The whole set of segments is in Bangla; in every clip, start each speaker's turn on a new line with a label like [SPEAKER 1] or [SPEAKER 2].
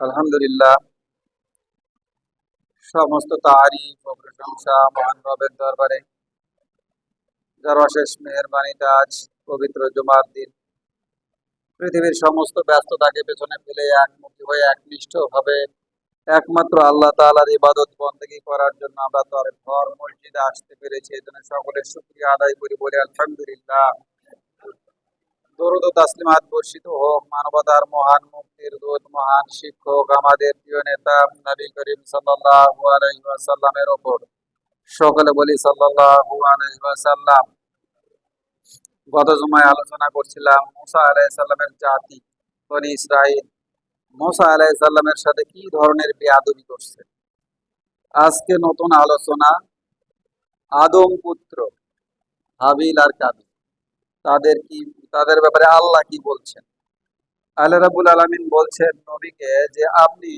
[SPEAKER 1] আলহামদুলিল্লাহ। সমস্ত তারিফ ও প্রশংসা মহান রবের দরবারে। যার অশেষ মেহরবানিতে আজ পবিত্র জুমার দিন। পৃথিবীর সমস্ত ব্যস্ততাকে পেছনে ফেলে একমুখী হয়ে একনিষ্ঠ ভাবে একমাত্র আল্লাহ তাআলার ইবাদত বন্দেগী করার জন্য আমরা তার ঘর মসজিদে আসতে পেরেছি। এই জন্য সকলের শুকরিয়া আদায় করি বলে আলহামদুলিল্লাহ। দরুদ ও তাসলিমাত বর্ষিত হোক। মানবতার মহান মুক্তির দূত, মহান শিক্ষক, আমাদের প্রিয় নেতা নবী করিম সাল্লাল্লাহু আলাইহি ওয়াসাল্লামের ওপর। সকলে বলি সাল্লাল্লাহু আলাইহি ওয়াসাল্লাম। গত জুমায় আলোচনা করছিলাম মুসা আলাইহিস সালামের জাতি, বনি ইসরাইল মুসা আলাইহিস সালামের সাথে কি ধরনের বেয়াদবি করছে? আজকে নতুন আলোচনা আদম পুত্র হাবিল আর কাবিল। তাদের কি, তাদের ব্যাপারে আল্লাহ কি বলছেন? আল্লাহ রাবুল আলমিন বলছেন নবীকে যে আপনি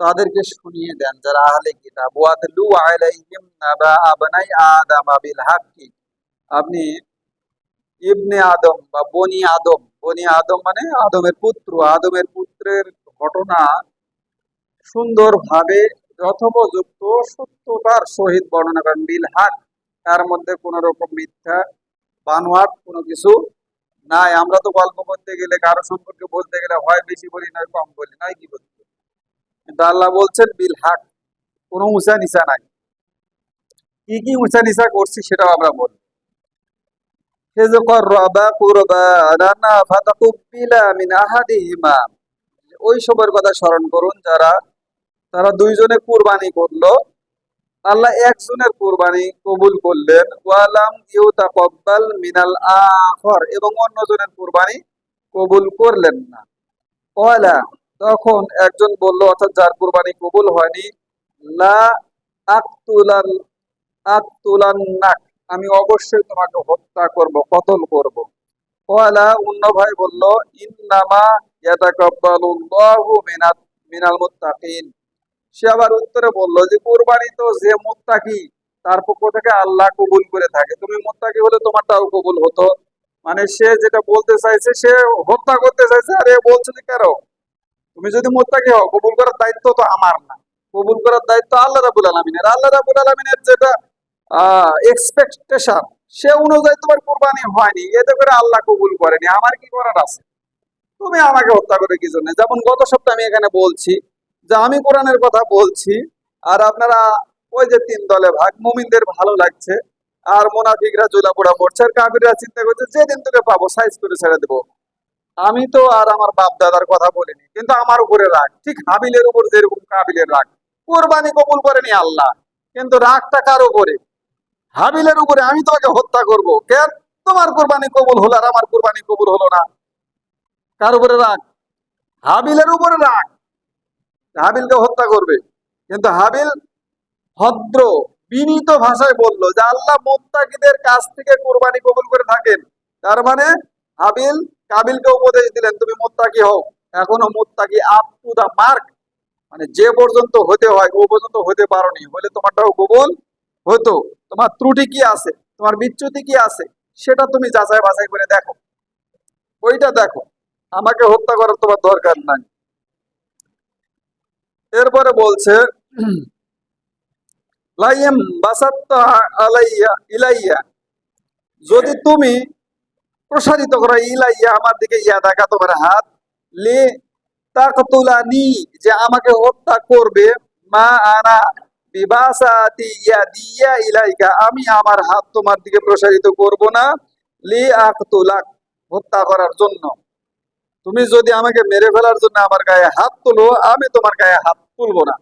[SPEAKER 1] তাদেরকে শুনিয়ে দেন, যারা আহলে কিতাব। ওয়াতলু আলাইহিম নাবা আবনাই আদম বিল আপনি ইবনে আদম বা বনি আদম বনি আদম মানে আদমের পুত্র, আদমের পুত্রের ঘটনা সুন্দরভাবে যথোপযুক্ত সত্যতার সহিত বর্ণনা করেন বিল হাক তার মধ্যে কোন রকম মিথ্যা বানোয়াট কোনো কিছু নাই। আমরা তো গল্প করতে গেলে, কারও সম্পর্কে বলতে গেলে হয় বেশি বলি, নয় কম বলি, নয় কি বলি। কিন্তু আল্লাহ বলছেন, বিল হাক, কোনো উঁচা নিচা নাই। কি কি উঁচা নিচা করছি সেটাও আমরা বলি। ওই সবের কথা স্মরণ করুন যারা, তারা দুইজনে কুরবানি করল আল্লাহ একজনের কুরবানি কবুল করলেন, ওয়ালাম ইউতাকাব্বাল মিনাল আখর, এবং অন্যজনের কুরবানি কবুল করলেন না। ওয়ালা তখন একজন বলল, অর্থাৎ যার কুরবানি কবুল হয়নি, লা আকতুলাল, আকতুলান্নাক, আমি অবশ্যই তোমাকে হত্যা করব, কতল করব। ওয়ালা অন্য ভাই বলল, ইন্নামা ইয়াতাকাব্বালুল্লাহু মিনাল মুত্তাকিন। সে আবার উত্তরে বলল যে, কোরবানি তো যে মুত্তাকি, তার পক্ষ থেকে আল্লাহ কবুল করে থাকে। তুমি মুত্তাকি হলে তোমারটাও কবুল হতো। মানে সে যেটা বলতে চাইছে, সে হত্যা করতে চাইছে, আরে বলছে যে, কেন? তুমি যদি মুত্তাকি হও, কবুল করার দায়িত্ব তো আমার না। কবুল করার দায়িত্ব আল্লাহ রাবুল আলমিনের। আল্লাহ রাবুল আলমিনের যেটা এক্সপেকটেশন সে অনুযায়ী তোমার কোরবানি হয়নি। এতে করে আল্লাহ কবুল করেনি। আমার কি করার আছে? তুমি আমাকে হত্যা করে কি জন্য? যেমন গত সপ্তাহে আমি এখানে বলছি যে আমি কোরআনের কথা বলছি, আর আপনারা ওই যে তিন দলে ভাগ, মুমিনদের ভালো লাগছে, আর মোনাফিকরা জোলা পোড়া পড়ছে আর কাবিররা চিন্তা করছে, যেদিন তোকে পাবো, সাইজ করে ছেড়ে দেবো। আমি তো আর আমার বাপ দাদার কথা বলিনি, কিন্তু আমার উপরে রাগ, ঠিক হাবিলের উপর যেরকম কাবিলের রাগ। কোরবানি কবুল করেনি আল্লাহ, কিন্তু রাগটা কার উপরে? হাবিলের উপরে আমি তোমাকে হত্যা করব, কেন? তোমার কোরবানি কবুল হলো আর আমার কোরবানি কবুল হলো না। কার উপরে রাগ? হাবিলের উপরে রাগ। হাবিলকে হত্যা করবে। কিন্তু হাবিল ভদ্র, বিনীত ভাষায় বলল যে, আল্লাহ মোত্তাকিদের কাছ থেকে কোরবানি কবুল করে থাকেন। তার মানে হাবিল কাবিলকে উপদেশ দিলেন, তুমি মোত্তাকি হও। এখনও মোত্তাকি আপ টু দা মার্ক মানে যে পর্যন্ত হতে হয়, ও পর্যন্ত হতে পারোনি। হলে তোমারটাও কবুল হতো। তোমার ত্রুটি কি আছে? তোমার বিচ্যুতি কি আছে? সেটা তুমি যাচাই বাছাই করে দেখো। ওইটা দেখো। আমাকে হত্যা করার তোমার দরকার নাই। এরপরে বলছে আলাইয়া ইলাইয়া। যদি তুমি প্রসারিত করো, ইলাইয়া আমার দিকে ইয়া দেখা তোমার হাত, লে তাকতুলানি, যে আমাকে হত্যা করবে, মা আনা বিবাসাতি ইয়া দিয়া ইলাইকা। আমি আমার হাত তোমার দিকে প্রসারিত করব না, লি আকতুলাক হত্যা করার জন্য। তুমি যদি আমাকে মেরে ফেলার জন্য আমার গায়ে হাত তুলো, আমি তোমার গায়ে হাত তুলবো না।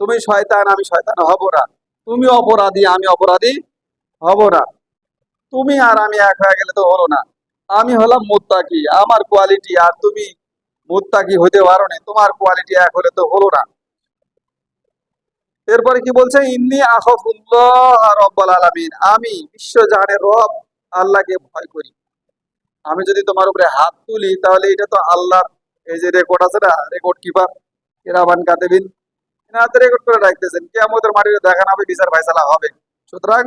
[SPEAKER 1] তুমি শয়তান, আমি শয়তান হব না। তুমি অপরাধী, আমি অপরাধী হব না। তুমি আর আমি এক হয়ে গেলে তো হলো না। আমি হলাম মুত্তাকি, আমার কোয়ালিটি আর তুমি মুত্তাকি হতে পারো না, তোমার কোয়ালিটি এক হলে তো হলো না। এরপরে কি বলছে? ইন্নি আখফুল্লাহ রব্বাল আলামিন। আমি বিশ্বজাহানের রব, আল্লাহকে ভয় করি। আমি যদি তোমার উপরে হাত তুলি, তাহলে এটা তো আল্লাহর এই যে রেকর্ড আছে না রেকর্ড কিপার কেরাবান কাতেবিন এনাতে রেকর্ড করে রাখতেছেন। কি আমাদের মাটিতে দেখানো হবে বিচার ফাইসালা হবে। সুতরাং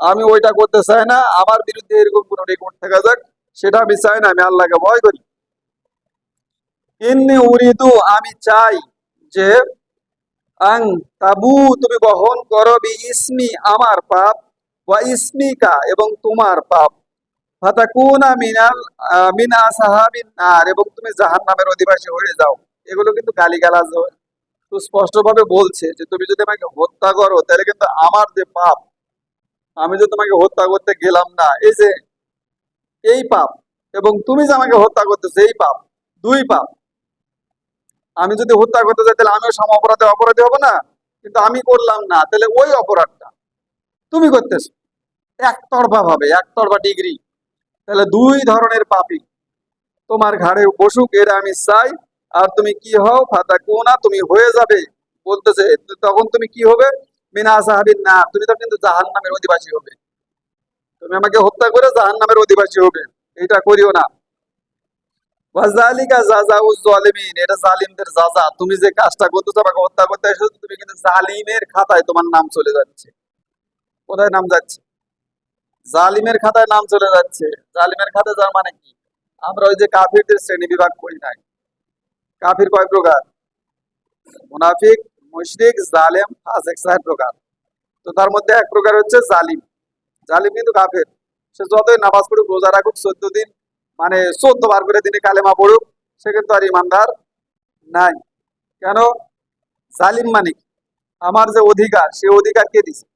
[SPEAKER 1] আমি ওইটা করতে চাই না। আমার বিরুদ্ধে এরকম কোনো রেকর্ড থাকা যাক, সেটা আমি চাই না, আমি আল্লাহকে ভয় করি। ইন্নি উরিদু, আমি চাই যে, আং তাবু, তুমি বহন করো বি ইসমি, আমার পাপ, ওয়া ইসমিকা, এবং তোমার পাপ। ফাতাকুনা মিনাল মিন আসহাবিন নার এবং তুমি জাহান্নামের অধিবাসী হয়ে যাও। এগুলো কিন্তু গালিগালাজ সুস্পষ্ট ভাবে বলছে যে, তুমি যদি আমাকে হত্যা করো, তাহলে কিন্তু আমার যে পাপ, আমি যে তোমাকে হত্যা করতে গেলাম না, এই যে, এই পাপ, এবং তুমি যে আমাকে হত্যা করতেছো, এই পাপ, দুই পাপ। আমি যদি হত্যা করতে যাই, তাহলে আমিও সম অপরাধে অপরাধী হব না, কিন্তু আমি করলাম না, তাহলে ওই অপরাধটা তুমি করতেছো। একতরফা ভাবে, একতরফা ডিগ্রি তাহলে দুই ধরনের পাপি। তোমার ঘাড়ে বসুক, এর আমি চাই। আর তুমি কি হও? ফাতা কোনা তুমি হয়ে যাবে। বলতেছে, তখন তুমি কি হবে? মিনা সাহাবিন না তুমি তো কিন্তু জাহান নামের অধিবাসী হবে। তুমি আমাকে হত্যা করে জাহান নামের অধিবাসী হবে। এটা করিও না। ওয়াজালিকা জালিমিন। এটা জালিমদের জাজা তুমি যে কাজটা করতেছো, আমাকে হত্যা করতে এসেছ, তুমি কিন্তু জালিমের খাতায় তোমার নাম চলে যাচ্ছে। কোথায় নাম যাচ্ছে? জালিমের খাতায় নাম চলে যাচ্ছে। জালিমের খাতায় যার মানে কি? আমরা ওই যে কাফিরদের শ্রেণি বিভাগ করি নাই। কাফির কয় প্রকার? মুনাফিক, মুশরিক, জালেম, ফাসিক চার প্রকার। তো তার মধ্যে এক প্রকার হচ্ছে জালিম। জালিম কিন্তু কাফের। সে যতই নামাজ পড়ুক, রোজা রাখুক, চোদ্দ দিন মানে চোদ্দ বার করে দিনে কালেমা পড়ুক, সে কিন্তু আর ইমানদার নাই। কেন? জালিম মানে? আমার যে অধিকার, সে অধিকার কে দিছে?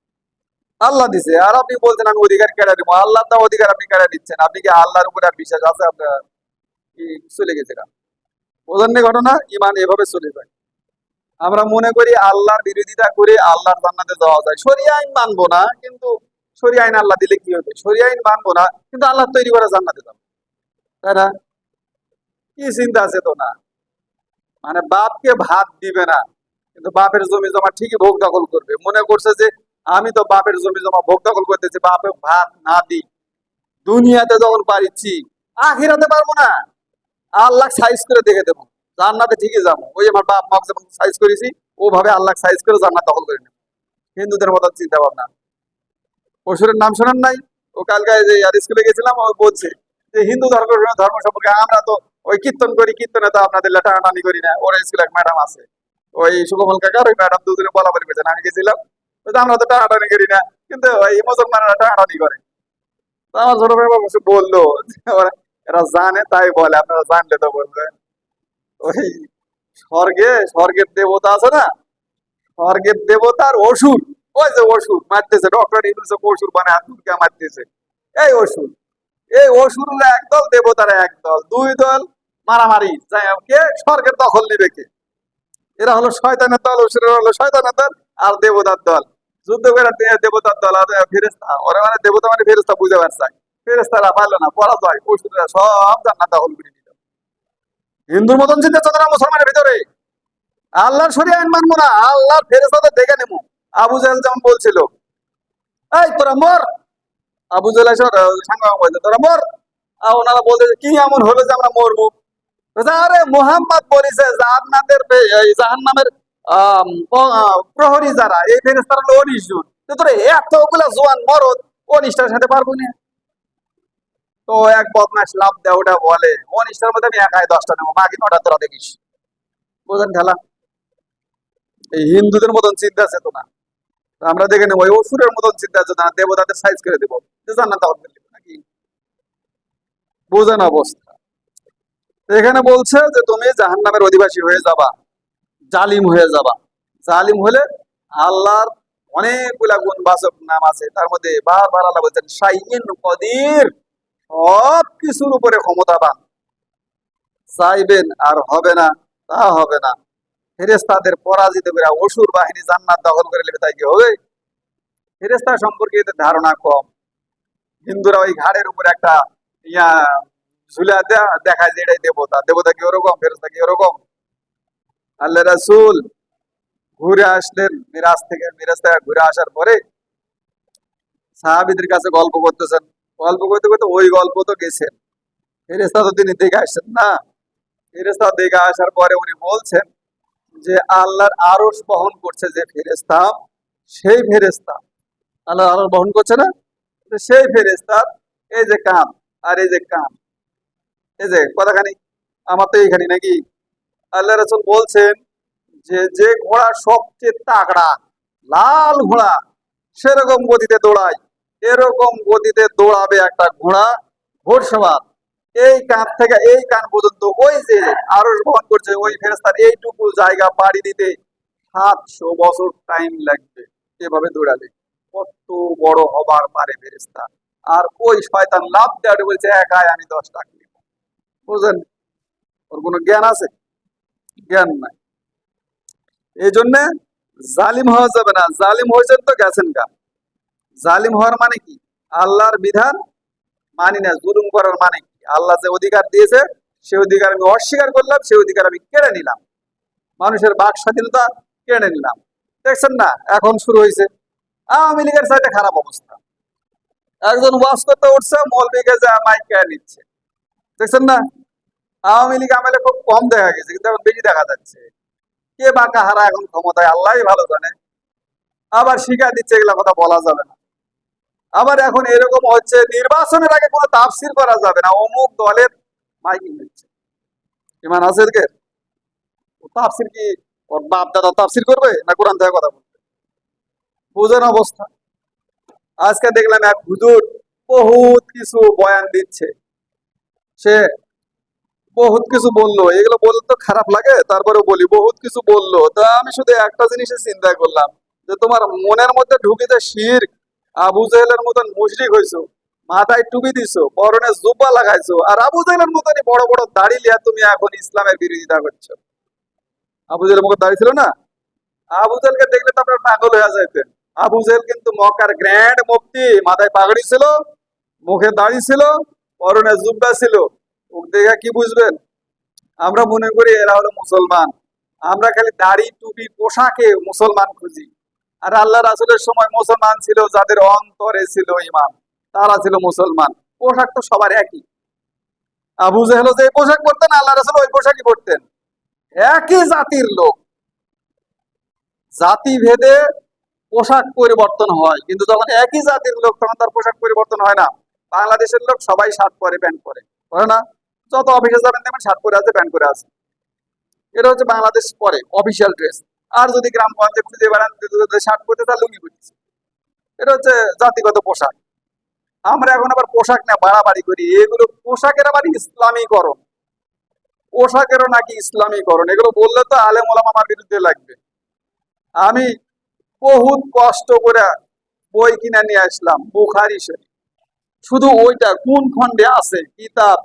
[SPEAKER 1] আল্লাহ দিছে। আর আপনি বলছেন, আমি অধিকার কেড়ে নিবো। আল্লাহ তা অধিকার আপনি কেড়ে নিচ্ছেন আপনি কি আল্লাহর উপরে আর বিশ্বাস আছে? আপনার কি চলে গেছে গা? বোঝেন ঘটনা? ইমান এভাবে চলে যায়। আমরা মনে করি আল্লাহর বিরোধিতা করে আল্লাহর জান্নাতে যাওয়া যায়। শরিয়া আইন মানবো না, কিন্তু শরিয়া আইন আল্লাহ দিলে কি হবে শরিয়া আইন মানবো না, কিন্তু আল্লাহ তৈরি করে জান্নাতে যাব। তাই না? কি চিন্তা আছে তো না মানে বাপকে ভাত দিবে না, কিন্তু বাপের জমি জমা ঠিকই ভোগ দখল করবে। মনে করছে যে আমি তো বাপের জমি জমা ভোগ দখল করতেছি, বাপে ভাত না দিই। দুনিয়াতে যখন পারিছি, আখিরাতে পারব না। আল্লাহ সাইজ করে দেখে দেবো। জান্নাতে ঠিকই যাব। ওই আমার বাপ মাপ যেমন সাইজ করেছি, ওভাবে আল্লাহ সাইজ করে জান্নাত দখল করে নেব। হিন্দুদের মতো চিন্তা ভাবনা অসুরের নাম শোনেন নাই? ও কালকে যে আর স্কুলে গেছিলাম, ও বলছে যে হিন্দু ধর্ম ধর্ম সম্পর্কে আমরা তো ওই কীর্তন করি, কীর্তনে তো আপনাদের টানাটানি করি না। ওর স্কুলে এক ম্যাডাম আছে। ওই সুকমল কাকার, ওই ম্যাডাম দুজনে বলা বলি করেছেন আমি গেছিলাম আমরা তো টানাটানি করি না। কিন্তু ওই মুসলমানরা টানাটানি করে। আমার ছোট ভাই বলল। এরা জানে, তাই বলে। আপনারা জানলে তো বলবেন ওই স্বর্গে, স্বর্গের দেবতা আছে না? স্বর্গের দেবতার অসুর। ওই যে অসুর, মারতেছে। ডক্টর ইউনুস বানায় আতুরকে মারতেছে। এই অসুর। এই অসুররা একদল, দেবতারা একদল। দুই দল মারামারি। কে? স্বর্গের দখল নেবে কে? এরা হলো শয়তানের দল, অসুরের হলো শয়তানের দল। আর দেবতার দল। যুদ্ধ করে দেবতার দল আর ফেরেস্তা ওরা মানে দেবতা মানে ফেরেস্তা বুঝে পারছে। ফেরেস্তারা পারল না, পরাজয়। অসুররা সব জান্নাত দখল করে নিল। হিন্দুর মতন চিন্তা চেতনা মুসলমানের ভিতরে। আল্লাহর শরীর আইন মানবো না, আল্লাহর ফেরেস্তাদের দেখে নেব। আবু জাহেল যেমন বলছিল, এই, তোরা মর। আবু জাহেল এসে সাংবাদিক বলছে, তোরা মর। আর ওনারা বলতে কি এমন হলো যে আমরা মরবো? আরে, মোহাম্মদ বলেছে জান্নাতের জাহান্নামের প্রহরী যারা, এই ফেরেস্তারা হলো উনিশ জন। তোরা এতগুলা জোয়ান মরদ উনিশটার সাথে পারব না? তো এক বদমাস লাভ দেয় ওটা বলে উনিশটার মধ্যে আমি একাই দশটা নেব, বাকি নটা তোরা দেখিস। বোঝেন খেলা এই হিন্দুদের মতন চিন্তা চেতনা তো আমরা দেখে নেব অসুরের মতন চিন্তা চেতনা দেবতাদের সাইজ করে দেবো। যে জান্নাত নাকি? বোঝেন অবস্থা। এখানে বলছে যে, তুমি জাহান্নামের অধিবাসী হয়ে যাবা। জালিম হয়ে যাবা। জালিম হলে আল্লাহর অনেকগুলা গুণ বাচক নাম আছে। তার মধ্যে বারবার আল্লাহ বলছেন শাইন কদির। সব কিছুর উপরে ক্ষমতাবান। চাইবেন আর হবে না, তা হবে না। ফেরেস্তাদের পরাজিত করে অসুর বাহিনী জান্নাত দখল করে নেবে, তাই কি হবে? ফেরেস্তা সম্পর্কে এদের ধারণা কম। হিন্দুরা ওই ঘাড়ের উপরে একটা ইয়া ঝুলা দেয়া দেখায় যে এটাই দেবতা। দেবতা কি ওরকম? ফেরেস্তা কি ওরকম? আল্লাহ রাসূল ঘুরে আসলেন, মিরাজ থেকে মিরাজ থেকে ঘুরে আসার পরে সাহাবিদের কাছে গল্প করতেছেন। গল্প করতে করতে ওই গল্প তো গেছেন। ফেরেস্তা তো তিনি দেখে আসছেন না। ফেরেস্তা দেখে আসার পরে উনি বলছেন যে, আল্লাহর আরশ বহন করছে যে ফেরেস্তা সেই ফেরেস্তা আল্লাহ আরশ বহন করছে না? সেই ফেরেস্তার এই যে কান, আর এই যে কান। এই যে কতখানি আমার তো এইখানে নাকি আল্লাহ রসুল বলছেন যে যে ঘোড়া সবচেয়ে তাগড়া, লাল ঘোড়া, সেরকম গতিতে দৌড়ায়। এরকম গতিতে দৌড়াবে একটা ঘোড়া ঘোড়সওয়ার। এই কান থেকে এই কান পর্যন্ত ওই যে আরও বহন করছে, ওই ফেরেস্তার এইটুকু জায়গা পাড়ি দিতে সাতশো বছর টাইম লাগবে এভাবে দৌড়ালে। কত বড় হবার পারে ফেরেস্তা আর ওই শয়তান লাভ দেওয়া বলছে, একাই আমি দশ টাকা নিব বুঝলেন? ওর কোনো জ্ঞান আছে? জ্ঞান নাই। এই জন্য জালিম হওয়া যাবে না। জালিম হয়েছেন তো গেছেন গা। জালিম হওয়ার মানে কি? আল্লাহর বিধান মানি না, জুলুম করার মানে কি? আল্লাহ যে অধিকার দিয়েছে, সে অধিকার আমি অস্বীকার করলাম, সে অধিকার আমি কেড়ে নিলাম। মানুষের বাক স্বাধীনতা কেড়ে নিলাম। দেখছেন না? এখন শুরু হয়েছে আওয়ামী লীগের সাইডে খারাপ অবস্থা। একজন ওয়াজ করতে উঠছে, মৌলবীকে যা মাইক কেড়ে নিচ্ছে। দেখছেন না? আওয়ামী লীগ আমলে খুব কম দেখা গেছে, কিন্তু এখন বেশি দেখা যাচ্ছে। কে বা কাহারা এখন ক্ষমতায়, আল্লাহই ভালো জানে। আবার শিখা দিচ্ছে, এগুলা কথা বলা যাবে না। আবার এখন এরকম হচ্ছে, নির্বাচনের আগে কোনো তাফসির করা যাবে না। অমুক দলের মাইকিং হচ্ছে। ইমান এদিকে তাফসির কি ওর বাপ দাদা তাফসির করবে, না কোরআন থেকে কথা বলবে? বুঝেন অবস্থা। আজকে দেখলাম এক হুজুর বহুত কিছু বয়ান দিচ্ছে। সে বহুত কিছু বলল, এগুলো বলতে তো খারাপ লাগে তারপরে বলি, বহুত কিছু বলল। তা আমি শুধু একটা জিনিসের চিন্তা করলাম, যে তোমার মনের মধ্যে ঢুকিতে শির, আবু জাহেলের মতন মুশরিক হইছো, মাথায় টুপি দিছো, পরনে জুব্বা লাগাইছো, আর আবু জাহেলের মতনই বড় বড় দাড়ি লিয়া তুমি এখন ইসলামের বিরোধিতা করছ। আবু জাহেলের মুখে দাড়ি ছিল না? আবু জাহেলকে দেখলে তো আপনার পাগল হয়ে যাইতেন। আবু জাহেল কিন্তু মক্কার গ্র্যান্ড মুক্তি মাথায় পাগড়ি ছিল, মুখে দাড়ি ছিল, পরনে জুব্বা ছিল। দেখে কি বুঝবেন? আমরা মনে করি এরা হলো মুসলমান। আমরা খালি দাড়ি, টুপি, পোশাকে মুসলমান খুঁজি। আর আল্লাহ রাসুলের সময় মুসলমান ছিল, যাদের অন্তরে ছিল ইমান তারা ছিল মুসলমান। পোশাক তো সবার একই। আবু যে পোশাক পরতেন, আল্লাহ রাসুল ওই পোশাকই পরতেন। একই জাতির লোক। জাতি ভেদে পোশাক পরিবর্তন হয়, কিন্তু যখন একই জাতির লোক, তখন তার পোশাক পরিবর্তন হয় না। বাংলাদেশের লোক সবাই শার্ট পরে, প্যান্ট পরে। পরে না? যত অফিসে যাবেন তেমন শার্ট পরে আছে প্যান্ট পরে আছে। এটা হচ্ছে বাংলাদেশ পরে অফিসিয়াল ড্রেস আর যদি গ্রামগঞ্জে খুঁজে বেড়ান শার্ট পরতে তাহলে লুঙ্গি পরতেছে এটা হচ্ছে জাতিগত পোশাক। আমরা এখন আবার পোশাক না বাড়াবাড়ি করি। এগুলো পোশাকের আবার ইসলামীকরণ। পোশাকেরও নাকি ইসলামীকরণ। এগুলো বললে তো আলেম ওলাম আমার বিরুদ্ধে লাগবে। আমি বহুত কষ্ট করে বই কিনে নিয়ে আসলাম, বুখারি শরীফ। শুধু ওইটা, কোন খণ্ডে আছে? কিতাব।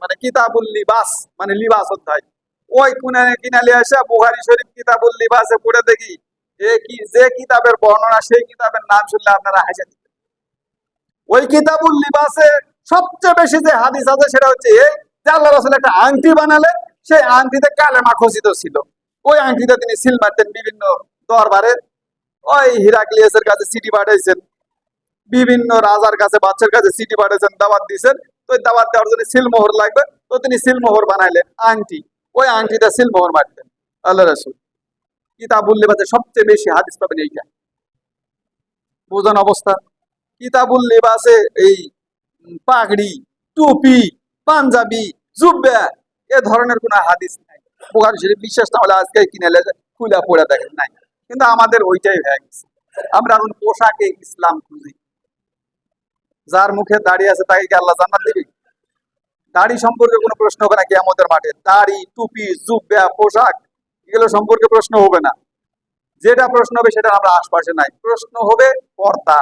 [SPEAKER 1] মানে কিতাবুল লিবাস মানে লিবাস অধ্যায়। ওই কুনে কিনে নিয়ে আসে বুখারি শরীফ কিতাবুল লিবাসে পড়ে দেখি, এ কি, যে কিতাবের বর্ণনা, সেই কিতাবের নাম শুনলে আপনারা হাসে দিবেন। ওই কিতাবুল লিবাসে সবচেয়ে বেশি যে হাদিস আছে, সেটা হচ্ছে এই যে আল্লাহ রাসূল একটা আংটি বানালেন সেই আংটিতে কালেমা খচিত ছিল। ওই আংটিতে তিনি সিল মারতেন বিভিন্ন দরবারে। ওই হিরাক্লিয়াসের কাছে চিঠি পাঠাইছেন, বিভিন্ন রাজার কাছে বাচ্চার কাছে চিঠি পাঠাইছেন, দাওয়াত দিয়েছেন। তো দাওয়াত দেওয়ার জন্য সিলমোহর লাগবে। তো তিনি বানাইলেন। আংটি। ওই সিলমোহর মারতেন। আল্লাহ রসুল। কিতাবুল লিবাসে সবচেয়ে বেশি হাদিস পাবেন এইটা। বুঝন অবস্থা। কিতাবুল লিবাসে এই পাগড়ি, টুপি, পাঞ্জাবি, জুব্বা, এ ধরনের কোনো হাদিস নাই। বুখারী শরীফ বিশ্বাস না হলে আজকে কিনে খুলে পড়ে দেখেন নাই। কিন্তু আমাদের ওইটাই হয়ে গেছে। আমরা এখন পোশাকে ইসলাম খুঁজি। যার মুখে দাঁড়িয়ে আছে তাকে কি আল্লাহ জান্নাত দিবে? দাড়ি সম্পর্কে কোনো প্রশ্ন হবে না কিয়ামতের মাঠে। দাড়ি, টুপি, জুব্বা, পোশাক, এগুলো সম্পর্কে প্রশ্ন হবে না। যেটা প্রশ্ন হবে সেটা আমরা আশপাশে নাই। প্রশ্ন হবে পর্দা।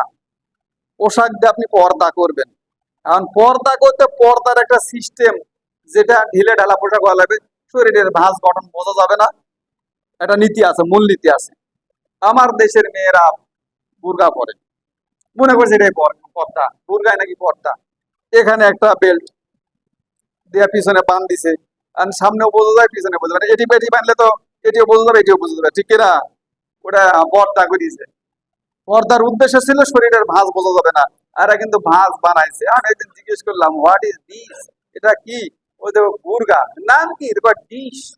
[SPEAKER 1] পোশাক দিয়ে আপনি পর্দা করবেন। কারণ পর্দা করতে পর্দার একটা সিস্টেম যেটা ঢিলে ঢালা পোশাক হওয়া লাগবে, শরীরের ভাঁজ গঠন বোঝা যাবে না। একটা নীতি আছে মূল নীতি আছে। আমার দেশের মেয়েরা বুর্গা পরে। মনে করছে পর- পর্দা বুর্গায় নাকি পর্দা। এখানে একটা বেল্ট দেয়া পিছনে বান দিছে। আর সামনেও বোঝা যায়, পিছনে বোঝা যায়। এটি পেটি বানলে তো এটিও বোঝা যাবে, এটিও বোঝা যাবে। ঠিক কিনা? ওটা পর্দা করিয়েছে পর্দার উদ্দেশ্য ছিল শরীরের ভাঁজ বোঝা যাবে না। আর কিন্তু ভাঁজ বানাইছে। আমি একদিন জিজ্ঞেস করলাম হোয়াট ইজ দিস এটা কি? ওই দেখো বুর্গা। নাম কি? দেখো ডিশ।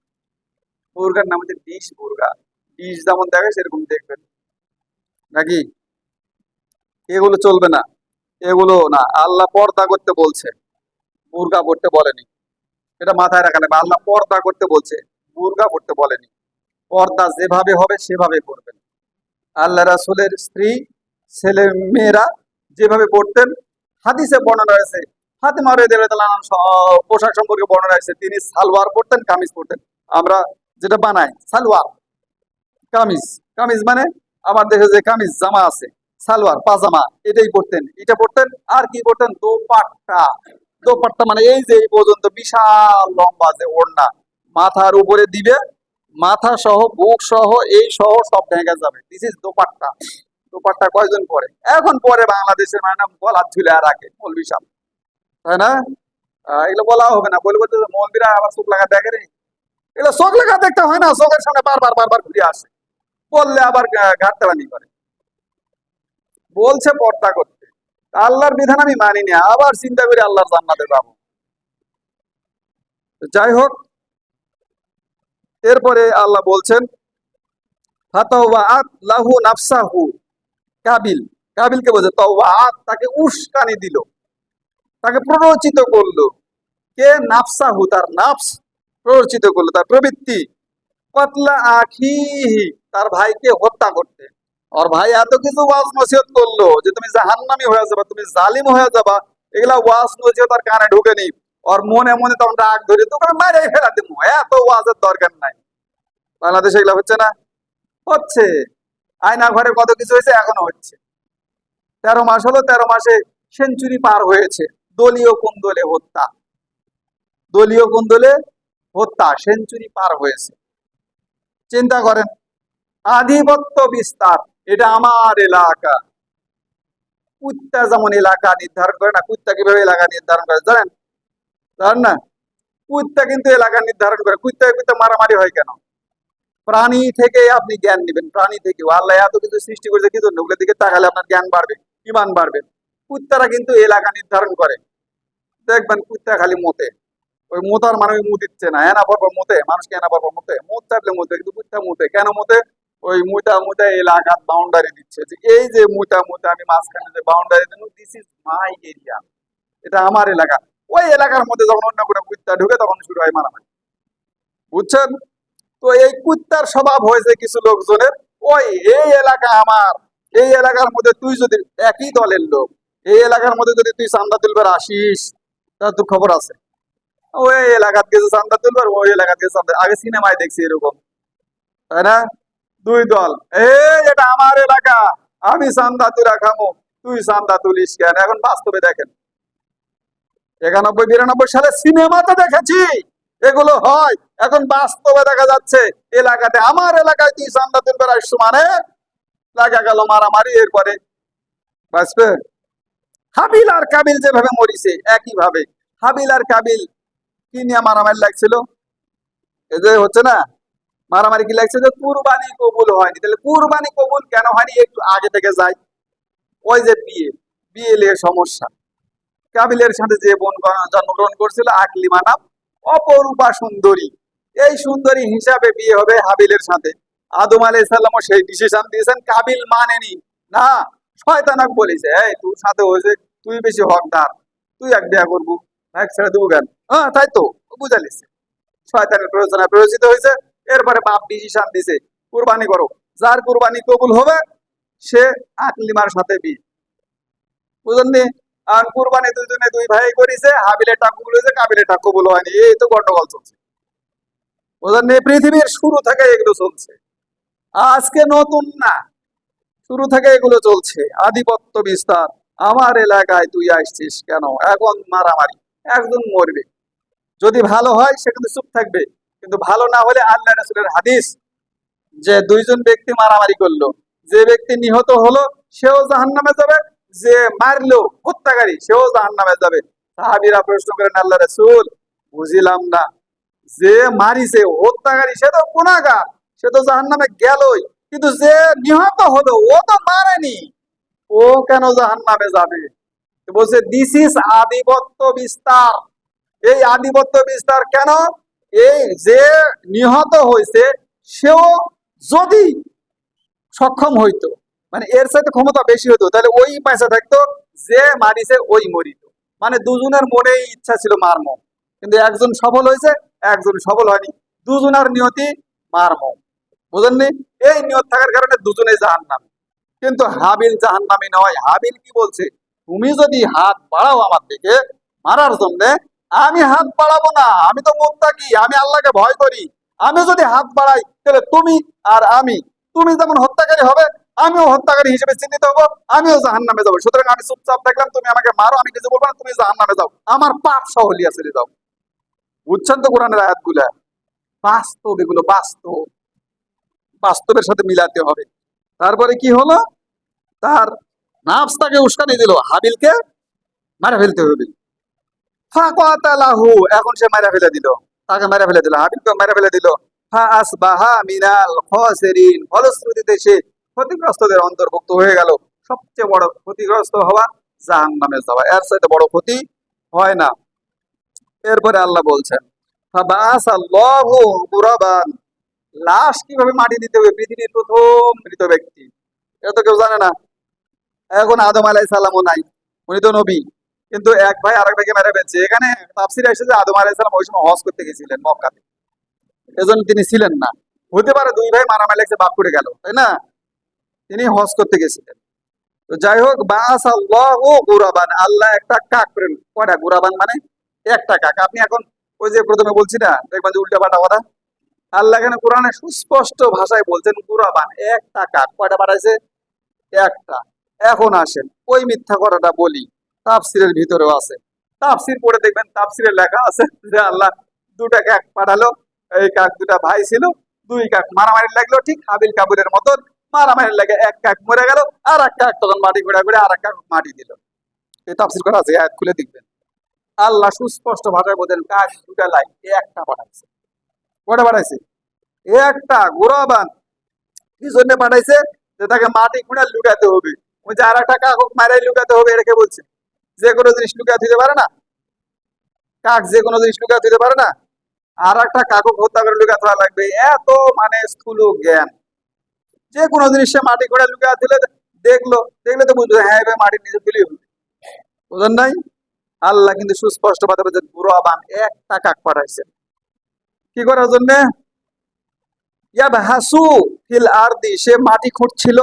[SPEAKER 1] বুর্গার নাম হচ্ছে ডিশ বুর্গা। ডিশ যেমন দেখে সেরকম দেখবেন। নাকি? এগুলো চলবে না। এগুলো না, আল্লাহ পর্দা করতে বলছে। বুর্গা পড়তে বলেনি। এটা মাথায় রাখা লাগবে আল্লাহ পর্দা করতে বলছে। বুর্গা করতে বলেনি। পর্দা যেভাবে হবে, সেভাবে করবেন আল্লাহ রাসুলের স্ত্রী, ছেলে, মেয়েরা যেভাবে পড়তেন, হাদিসে বর্ণনা ফাতেমা রাদিয়াল্লাহু আনহা পোশাক সম্পর্কে বর্ণনা রয়েছে, তিনি সালোয়ার পরতেন কামিজ পরতেন আমরা যেটা বানাই, সালোয়ার, কামিজ। কামিজ মানে আমার দেশে যে কামিজ জামা আছে সালোয়ার, পাজামা, এটাই পরতেন। এটা পরতেন, আর কি পরতেন? দোপাট্টা। দোপাট্টা মানে এই যে এই পর্যন্ত বিশাল লম্বা যে ওড়না। মাথার উপরে দিবে, মাথা সহ, বুক সহ, এই সহ সব ভেঙে যাবে। This is dupatta. দোপাট্টা কয়জন পরে? এখন পরে বাংলাদেশের মানে গলা ঝুলে আর রাখে মৌলবি সাহেব তাই না? এগুলো বলা হবে না। বলব যে মৌলবিরা আবার চোখ লাগা দেখে রে এগুলো চোখ লাগা দেখতে হয় না, চোখের সামনে বারবার বারবার ঘুরে আসে। বললে আবার ঘাটতারানি করে। বলছে পর্দা করতে। আল্লাহর বিধান আমি মানি না, আবার চিন্তা করে আল্লাহর জান্নাতে যাব। যাই হোক, এরপরে আল্লাহ বলছেন লাহু নাফসাহু কাবিল। কাবিলকে বলছে তাওয়াআত তাকে উস্কানি দিল, তাকে প্ররোচিত করল। কে? নাফসাহু, তার নাফস প্ররোচিত করল, তার প্রবৃত্তি। কতলা আখিহি, তার ভাইকে হত্যা করতে। আর ভাই এত কিছু ওয়াজ নসিহত করল যে তুমি জাহান্নামি হয়ে যাবা, তুমি জালিম হয়ে যাবা। এগুলা ওয়াজ নসিহত আর কানে ঢুকেনি আর মনে মনে তখন রাগ ধরে তোকে মারে ফেলা দিব এত ওয়াজের দরকার নাই। বাংলাদেশে এগুলা হচ্ছে না? হচ্ছে। আয়না ঘরে কত কিছু হয়েছে, এখনও হচ্ছে। তেরো মাস হলো, তেরো মাসে সেঞ্চুরি পার হয়েছে। দলীয় কুন্দলে হত্যা? দলীয় কুন্দলে হত্যা? সেঞ্চুরি পার হয়েছে। চিন্তা করেন। আধিপত্য বিস্তার। এটা আমার এলাকা। কুত্তা যেমন এলাকা নির্ধারণ করে না, কুত্তা কীভাবে এলাকা নির্ধারণ করে, জানেন? জানেন না? কুত্তা কিন্তু এলাকা নির্ধারণ করে, কুত্তা কুত্তা মারামারি হয় কেন? প্রাণী থেকে আপনি জ্ঞান নেবেন, প্রাণী থেকে। আল্লাহ এত কিছু সৃষ্টি করেছে কি জন্য? দিকে তাকালে আপনার জ্ঞান বাড়বে, ইমান বাড়বে। কুত্তারা কিন্তু এলাকা নির্ধারণ করে। দেখবেন কুত্তা খালি মতে। ওই মোতার মানুষ দিচ্ছে না। এনা পর্ব মতে, মানুষকে এনা পর্ব মতে। মুখ চাপলে মতে, কিন্তু কুত্তা মুতে। কেন মতে? ওই মুতা মুতা এলাকার বাউন্ডারি দিচ্ছে যে, এই যে মুতা মুতা আমি মাঝখানে যে boundary then this is my area এটা আমার এলাকা। ওই এলাকার মধ্যে যখন অন্য কোনো কুত্তা ঢুকে, তখন শুরু হয় মারামারি। বুঝছেন? তো এই কুত্তার স্বভাব হয়েছে কিছু লোকজনের, ওই, এই এলাকা আমার। এই এলাকার মধ্যে তুই যদি একই দলের লোক, এই এলাকার মধ্যে যদি তুই চান্দা তুলবার আসিস তার তো খবর আছে। ওই এলাকাত গেছে চান্দা তুলবার, ওই এলাকাত গেছে আগে সিনেমায় দেখছি এরকম। তাই না? দুই দল। এই এটা আমার এলাকা। আমি চান্দা তুলা খামো। তুই চান্দা তুলিস কেন? এখন বাস্তবে দেখেন। একানব্বই, বিরানব্বই সালে সিনেমাতে দেখেছি। এগুলো হয়। এখন বাস্তবে দেখা যাচ্ছে, এলাকাতে, আমার এলাকায় তুই চান্দা তুলবার আসছো মানে? লাগা গেল মারামারি এরপরে। বাঁচবে? হাবিল আর কাবিল যেভাবে মরিছে একই ভাবে হাবিল আর কাবিল, কি নিয়ে মারামারি লাগছিল? যে হচ্ছে না? মারামারি কি লাগছে যে কুরবানি কবুল হয়নি? তাহলে কুরবানি কবুল কেন হয়নি? একটু আগে থেকে যাই। ওই যে বিয়ে বিয়ে সমস্যা। কাবিলের সাথে যে বোন জন্মগ্রহণ করছিল আকলিমা নাম অপরূপা সুন্দরী। এই সুন্দরী হিসাবে বিয়ে হবে হাবিলের সাথে। আদম আলাই সাল্লামও সেই ডিসিশন দিয়েছেন, কাবিল মানেনি। না শয়তানাক বলেছে, এই, তোর সাথে হয়েছে, তুই বেশি হকদার। তুই এক বিয়া করব, এক ছেড়ে দেবো কেন? হ্যাঁ তাই তো বুঝালিস শয়তানের প্রয়োজনে প্রয়োজিত হয়েছে। এরপরে বাপ ডিসিশন দিছে, কুরবানি করো। যার কুরবানি কবুল হবে, সে আকলিমার সাথে বিয়ে। বুঝলেন আর কুরবানি দুইজনে দুই ভাই করেছে, হাবিলের টাকা কবুল হয়েছে, কাবিলের টাকা কবুল হয়নি এই তো গন্ডগোল চলছে। বুঝলেন পৃথিবীর শুরু থেকে এগুলো চলছে। আজকে নতুন না। শুরু থেকে এগুলো চলছে। আধিপত্য বিস্তার। আমার এলাকায় তুই আসছিস কেন? এখন মারামারি। একজন মরবে। যদি ভালো হয়, সে কিন্তু চুপ থাকবে। কিন্তু ভালো না হলে আল্লাহ রসুলের হাদিস যে দুইজন ব্যক্তি মারামারি করল, যে ব্যক্তি নিহত হলো, সেও জাহান নামে যাবে, যে মারলো, হত্যাকারী, সেও জাহান নামে যাবে। সাহাবিরা প্রশ্ন করেন, আল্লাহ রসুল, বুঝিলাম না, যে মারিছে, হত্যাকারী, সে তো গুণাগার সে তো জাহান নামে গেলই, কিন্তু যে নিহত হলো, ও তো মারেনি, ও কেন জাহান নামে যাবে বলছে দিস ইজ আধিপত্য বিস্তার। এই আধিপত্য বিস্তার কেন? এই যে নিহত হয়েছে সেও যদি সক্ষম হইতো মানে এর সাথে ক্ষমতা বেশি হতো তাহলে ওই পয়সা থাকতো যে মারিছে ওই মরিত। মানে দুজনের মনেই ইচ্ছা ছিল মারমো। কিন্তু একজন সফল হয়েছে, একজন সফল হয়নি। দুজনের নিয়তি মারম। বুঝেননি? এই নিয়ত থাকার কারণে দুজনে জাহান নামে কিন্তু হাবিল জাহান নামে নয়। হাবিল কি বলছে? তুমি যদি হাত বাড়াও আমার দিকে, মারার জন্য আমি হাত বাড়াবো না, আমি তো মুক্তাকি আমি আল্লাহকে ভয় করি। আমি যদি হাত বাড়াই, তাহলে তুমি আর আমি। তুমি যেমন হত্যাকারী হবে, আমিও হত্যাকারী হিসেবে চিহ্নিত হব, আমিও জাহান নামে যাব। সুতরাং আমি চুপচাপ দেখলাম, তুমি আমাকে মারো, আমি কিছু বলব না, তুমি জাহান নামে যাও। আমার পাপ সহ লিয়া ছেড়ে যাও। বুঝছেন তো কোরআনের আয়াতগুলা? বাস্তব এগুলো, বাস্তব। বাস্তবের সাথে মিলাতে হবে। তারপরে কি হলো? তার নাফস তাকে উস্কানি দিল, হাবিলকে মারা ফেলতে হবে। ফাকাতালাহু, এখন সে মারা ফেলে দিল। তাকে মারা ফেলে দিল হাবিলকে মারা ফেলে দিল। ফলশ্রুতিতে সে ক্ষতিগ্রস্তদের অন্তর্ভুক্ত হয়ে গেল। সবচেয়ে বড় ক্ষতিগ্রস্ত হওয়া ক্ষতি হয় না। এরপরে আল্লাহ বলছেন লাশ কীভাবে মাটি দিতে হবে? পৃথিবীর প্রথম মৃত ব্যক্তি। এটা তো কেউ জানে না। এখন আদম আলাই সালামও নাই। উনি তো নবী। কিন্তু এক ভাই আরেক ভাইকে মেরে ফেলছে। এখানে তাফসিরে এসেছে আদম আলাই সালাম ওই সময় হজ করতে গেছিলেন মক্কাতে। এজন্য তিনি ছিলেন না। হতে পারে দুই ভাই মারামারি লাগছে বাপ করে গেল, তাই না? তিনি হজ করতে গেছিলেন। তো যাই হোক বাস আল্লাহ ও গুরাবান। আল্লাহ একটা কাক প্রেম কয়টা? গুরাবান মানে একটা কাক। আপনি এখন ওই যে প্রথমে বলছি না, দেখবেন যে উল্টা পাল্টা কথা। আল্লাহ এখানে কোরআনে সুস্পষ্ট ভাষায় বলছেন গুরাবান। একটা কাক। কয়টা পাঠাইছে? একটা। এখন আসেন, ওই মিথ্যা কথাটা বলি। তাফসিরের ভিতরেও আছে। তাফসির পড়ে দেখবেন, তাফসিরে লেখা আছে যে আল্লাহ দুটা কাক পাঠালো, এই কাক দুটা ভাই ছিল, দুই কাক মারামারি লাগল, ঠিক হাবিল কাবুলের মতন মারামারি লাগে এক কাক মরে গেল, আর এক কাক তখন মাটি ঘোরা ঘুরে আর এক কাক মাটি দিল। এই তাফসির করা আছে আয়াত খুলে দেখবেন। আল্লাহ সুস্পষ্ট ভাষায় বলেন, কাক দুটা লাই একটা পাঠাইছে। কটা পাঠাইছে? একটা গোরাবান কি জন্য পাঠাইছে? যে তাকে মাটি খুঁড়ে লুকাতে হবে। ওই যে আর একটা কাক মারাই লুকাতে হবে, এটাকে বলছে। যে কোনো জিনিস লুকাতে দিতে পারে না। কাক যে কোনো জিনিস লুকাতে দিতে পারে না। আর একটা কাকক হত্যা করে লুকাতে দেওয়া লাগবে। এত মানে স্থূল জ্ঞান। যে কোনো জিনিস সে মাটি খুঁড়ে লুকাতে দিলে দেখল, দেখলে তো বুঝবে হ্যাঁ এবার মাটির নিচে তুলি হবে বুঝলেন নাই? আল্লাহ কিন্তু সুস্পষ্ট বলছেন বুড়ো আবান একটা কাক পাঠাইছেন কি করার জন্য? ইয়াবহাসু ফিল আরদি, সে মাটি খুঁড়ছিল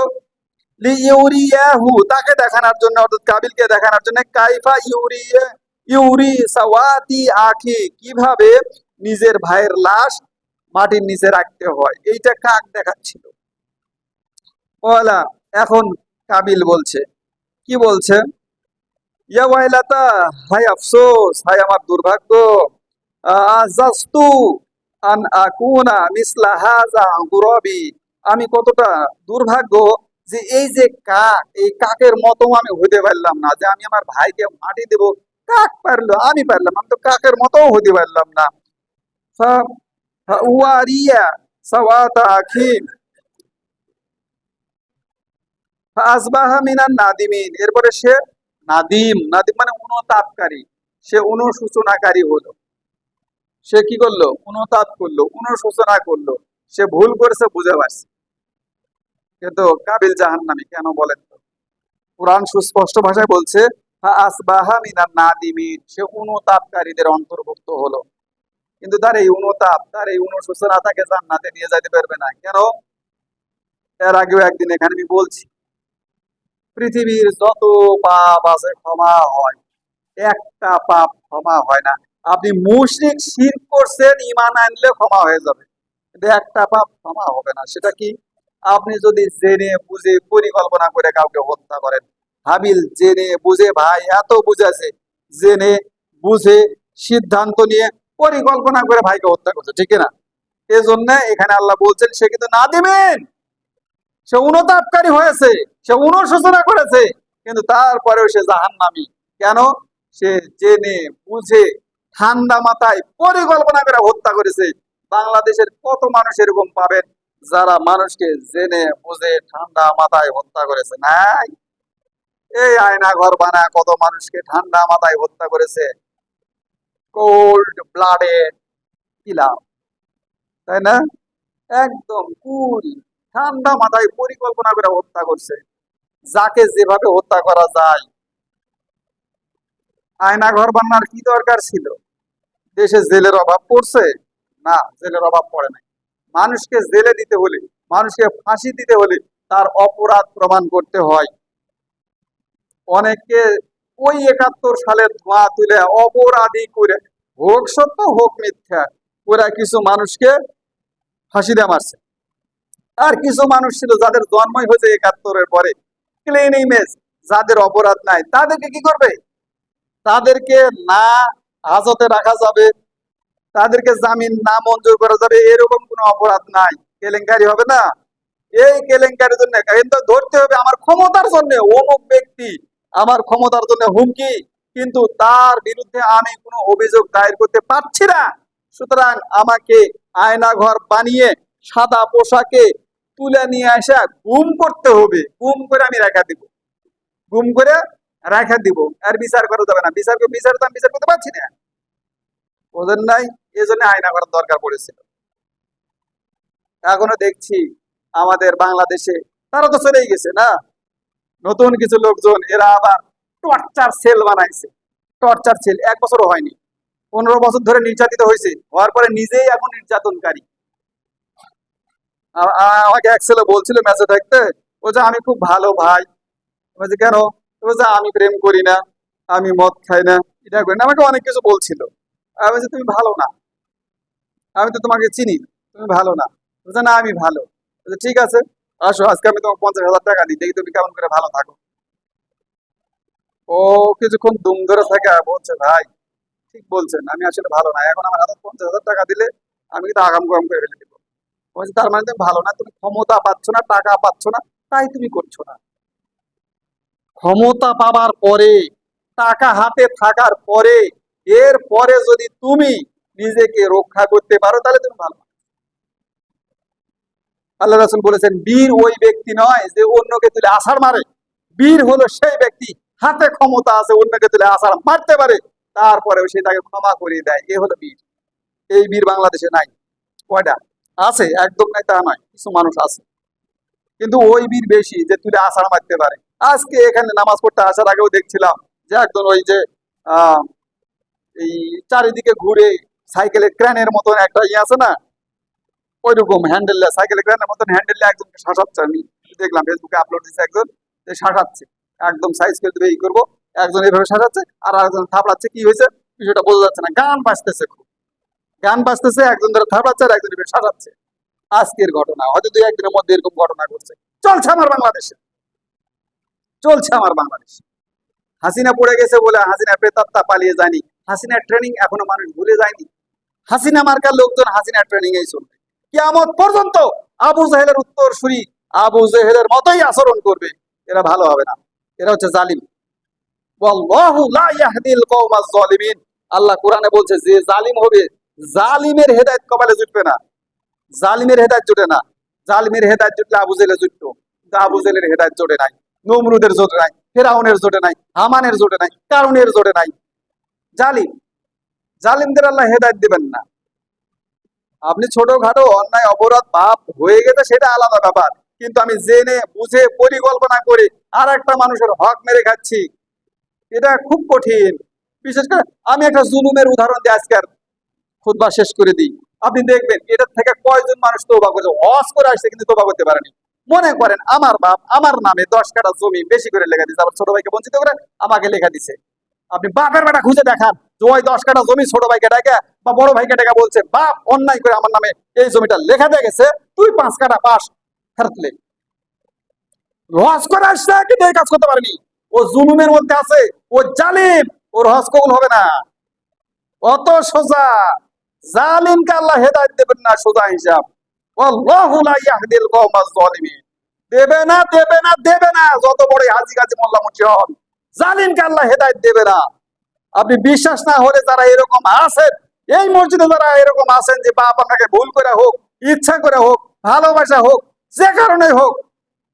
[SPEAKER 1] লি ইউরিয়াহু তাকে দেখানোর জন্য, অর্থাৎ কাবিলকে দেখানোর জন্য, কাইফা ইউরিয়া, ইউরি সাওয়াতি আখি, কীভাবে নিজের ভাইয়ের লাশ মাটির নিচে রাখতে হয়, এইটা কাক দেখাচ্ছিল? ওয়ালা, এখন কাবিল বলছে, কি বলছে? ইয়া ওয়াইলাতা, হাই আফসোস, হাই আমার দুর্ভাগ্য, আজাস্তু আন আকুনা মিসলা হাজা গুরবি, আমি কতটা দুর্ভাগ্য যে এই যে কাক, এই কাকের মতো আমি হতে পারলাম না, যে আমি আমার ভাইকে মাটি দেব, কাক পারল, আমি পারলাম, আমি তো কাকের মতো হতে পারলাম না। আখি। নাদিমিন। এরপরে সে নাদিম নাদিম মানে অনুতাপকারী। সে অনুসূচনাকারী হলো। সে কি করল? অনুতাপ করল, অনুশোচনা করল। সে ভুল করেছে, বুঝে পারছে। কিন্তু কাবিল জাহান্নামী কেন বলেন তো? কোরআন সুস্পষ্ট ভাষায় বলছে আসবাহা নাদিমিন সে অনুতাপকারীদের অন্তর্ভুক্ত হলো। কিন্তু তার এই অনুতাপ তার এই অনুশোচনা তাকে জান্নাতে নিয়ে পারবে না। কেন? এর আগেও একদিন এখানে আমি বলছি, পৃথিবীর যত পাপ আছে ক্ষমা হয়, একটা পাপ ক্ষমা হয় না। আপনি মুশরিক, শির করছেন ইমান আনলে ক্ষমা হয়ে যাবে। কিন্তু একটা পাপ ক্ষমা হবে না, সেটা কি? আপনি যদি জেনে বুঝে পরিকল্পনা করে কাউকে হত্যা করেন, হাবিল জেনে বুঝে, ভাই এত বুঝেছে, জেনে বুঝে সিদ্ধান্ত নিয়ে পরিকল্পনা করে ভাইকে হত্যা করছে, ঠিক না এজন্য এখানে আল্লাহ বলছেন, সে কিন্তু না দিবেন সে অনুতাপকারী হয়েছে, সে অনুশোচনা করেছে, কিন্তু তারপরেও সে জাহান্নামী। কেন? সে জেনে বুঝে ঠান্ডা মাথায় পরিকল্পনা করে হত্যা করেছে। বাংলাদেশের কত মানুষ এরকম পাবেন? যারা মানুষকে জেনে, বুঝে, ঠান্ডা মাথায় হত্যা করেছে, নাই। এই আয়না ঘর বানায় কত মানুষকে ঠান্ডা মাথায় হত্যা করেছে। কোল্ড ব্লাডে কিলাম তাই না? একদম কুল ঠান্ডা মাথায় পরিকল্পনা করে হত্যা করছে। যাকে যেভাবে হত্যা করা যায়। আয়না ঘর বানানোর কি দরকার ছিল? দেশে জেলের অভাব পড়ছে? না, জেলের অভাব পড়ে নাই। মানুষকে জেলে দিতে হলে, মানুষকে ফাঁসি দিতে হলে তার অপরাধ প্রমাণ করতে হয়। অনেকে ওই একাত্তর সালের ধোঁয়া তুলে অপরাধী করে, হোক সত্য, হোক মিথ্যা, ওরা কিছু মানুষকে ফাঁসি দিয়ে মারছে। আর কিছু মানুষ ছিল যাদের জন্মই হয়েছে একাত্তরের পরে ক্লিন ইমেজ যাদের অপরাধ নাই, তাদেরকে কি করবে? তাদেরকে না হাজতে রাখা যাবে তাদেরকে জামিন না মঞ্জুর করা যাবে, এরকম কোনো অপরাধ নাই। কেলেঙ্কারি হবে না। এই কেলেঙ্কারির জন্য কিন্তু ধরতে হবে আমার ক্ষমতার জন্য। অমুক ব্যক্তি আমার ক্ষমতার জন্য হুমকি, কিন্তু তার বিরুদ্ধে আমি কোনো অভিযোগ দায়ের করতে পারছি না। সুতরাং আমাকে আয়না ঘর বানিয়ে সাদা পোশাকে তুলে নিয়ে আসা গুম করতে হবে। গুম করে আমি রেখা দিব। গুম করে রেখা দিব। আর বিচার করা যাবে না। বিচার বিচার তো আমি বিচার করতে পারছি না। ওদের নাই? এই জন্য আয়না করার দরকার পড়েছিল এখনও দেখছি আমাদের বাংলাদেশে, তারা তো চলেই গেছে না? নতুন কিছু লোকজন, এরা আবার টর্চার সেল বানাইছে। টর্চার সেল এক বছরও হয়নি। পনেরো বছর ধরে নির্যাতিত হয়েছে। হওয়ার পরে নিজেই এখন নির্যাতনকারী। আমাকে এক ছেলে বলছিল ম্যাচে থাকতে ও যে, আমি খুব ভালো ভাই। বলছে, কেন? যে, আমি প্রেম করি না, আমি মদ খাই না। এটা করি না আমাকে অনেক কিছু বলছিল। আমি বলছি, তুমি ভালো না। আমি তো তোমাকে চিনি, তুমি ভালো না। না, আমি ভালো। ঠিক আছে, আসো, আজকে আমি তোমাকে পঞ্চাশ হাজার টাকা দিই, দেখি তুমি কেমন করে ভালো থাকো। ও কিছুক্ষণ দুম ধরে থাকে বলছে, ভাই, ঠিক বলছেন, আমি আসলে ভালো না। এখন আমার হাতে পঞ্চাশ হাজার টাকা দিলে আমি কিন্তু আগাম গরম করে ফেলে দেবো। বলছে, তার মানে তুমি ভালো না, তুমি ক্ষমতা পাচ্ছ না, টাকা পাচ্ছ না, তাই তুমি করছ না। ক্ষমতা পাবার পরে, টাকা হাতে থাকার পরে এর পরে যদি তুমি নিজেকে রক্ষা করতে পারো, তাহলে তুমি ভালো। আল্লাহ রাসুল বলেছেন, বীর ওই ব্যক্তি নয় যে অন্যকে তুলে আষাঢ় মারে। বীর হলো সেই ব্যক্তি, হাতে ক্ষমতা আছে, অন্যকে তুলে আষাঢ় মারতে পারে, তারপরেও সে তাকে ক্ষমা করিয়ে দেয়। এ হলো বীর। এই বীর বাংলাদেশে নাই। কয়টা? আছে, একদম নাই, তা নয়, কিছু মানুষ আছে। কিন্তু ওই বীর বেশি যে তুলে আষাঢ় মারতে পারে। আজকে এখানে নামাজ পড়তে আসার আগেও দেখছিলাম যে একজন ওই যে, আহ, এই চারিদিকে ঘুরে সাইকেলের ক্র্যানের মতন একটা ইয়ে আছে না? ওইরকম হ্যান্ডেল সাইকেলের ক্র্যানের মতন হ্যান্ডেল একজনকে শাসাচ্ছে। আমি দেখলাম ফেসবুকে আপলোড দিচ্ছে একজন শাসাচ্ছে। একদম সাইজ করে দেবে এই করব। একজন এইভাবে শাসাচ্ছে, আর একজন থাপড়াচ্ছে। কি হয়েছে? বিষয়টা বোঝা যাচ্ছে না। গান বাজতেছে খুব। গান বাজতেছে, একজন ধরে থাপড়াচ্ছে, আর একজন এভাবে শাসাচ্ছে। আজকের ঘটনা। হয়তো দুই একদিনের মধ্যে এরকম ঘটনা ঘটছে। চলছে আমার বাংলাদেশে। চলছে আমার বাংলাদেশে। হাসিনা পড়ে গেছে বলে হাসিনা প্রেতাত্মা পালিয়ে যায়নি। হাসিনার ট্রেনিং এখনও মানুষ ভুলে যায়নি। হাসিনা মার্কার লোকজন হাসিনার ট্রেনিং এই চলবে। কিয়ামত পর্যন্ত আবু জাহেলের উত্তর সুরি আবু জাহেলের মতোই আচরণ করবে। এরা ভালো হবে না। এরা হচ্ছে জালিম। আল্লাহ কোরআনে বলছে, যে জালিম হবে, জালিমের হেদায়েত কপালে জুটবে না। জালিমের হেদায়েত জুটে না। জালিমের হেদায়েত জুটলে আবু জেলে জুটতো। কিন্তু আবু জেলের হেদায়েত জোটে নাই। নমরুদের জোটে নাই, ফেরাউনের জোটে নাই, হামানের জোটে নাই, কারুনের জোটে নাই। জালিম জালিমদের আল্লাহ হেদায়েত দিবেন না। আপনি ছোটখাটো অন্যায়, অপরাধ, পাপ হয়ে গেছে সেটা আলাদা ব্যাপার। কিন্তু আমি জেনে, বুঝে, পরিকল্পনা করে আর একটা মানুষের হক মেরে খাচ্ছি। এটা খুব কঠিন। বিশেষ করে আমি একটা জুলুমের উদাহরণ দিয়ে আজকের খুদবা শেষ করে দিই। আপনি দেখবেন, এটার থেকে কয়জন মানুষ তোবা করেছে? হজ করে আসছে, কিন্তু তোবা করতে পারেনি। মনে করেন, আমার বাপ, আমার নামে দশ কাটা জমি বেশি করে লেখা দিছে আমার ছোট ভাইকে বঞ্চিত করে আমাকে লেখা দিছে আপনি বাপের বেটা খুঁজে দেখান। যে ওই দশ কাটা জমি ছোট ভাইকে ডাকে বা বড় ভাইকে ডাকা বলছে, বাপ, অন্যায় করে আমার নামে এই জমিটা লেখা দিয়ে গেছে, তুই পাঁচ কাটা পাস। ফেরত লে। হজ করে আসছে, কিন্তু এই কাজ করতে পারেনি। ও জুলুমের মধ্যে আছে, ও জালিম, ওর হজ কবুল হবে না। অত সোজা, জালিমকে আল্লাহ হেদায়েত দেবেন না, সোজা হিসাব। দেবে না দেবে না দেবে না, যত বড় হাজি গাজি মোল্লা মুন্সি হন। জালিমকে আল্লাহ হেদায়ত দেবে না। আপনি বিশ্বাস না হলে যারা এরকম আছেন, এই মসজিদে যারা এরকম আছেন যে বাপ আপনাকে ভুল করে হোক, ইচ্ছা করে হোক, ভালোবাসা হোক, যে কারণে হোক,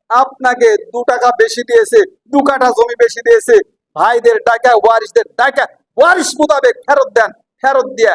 [SPEAKER 1] আপনাকে দু টাকা বেশি দিয়েছে, দু কাঠা জমি বেশি দিয়েছে, ভাইদের টাকা ওয়ারিসদের টাকা ওয়ারিস মোতাবেক ফেরত দেন, ফেরত দিয়ে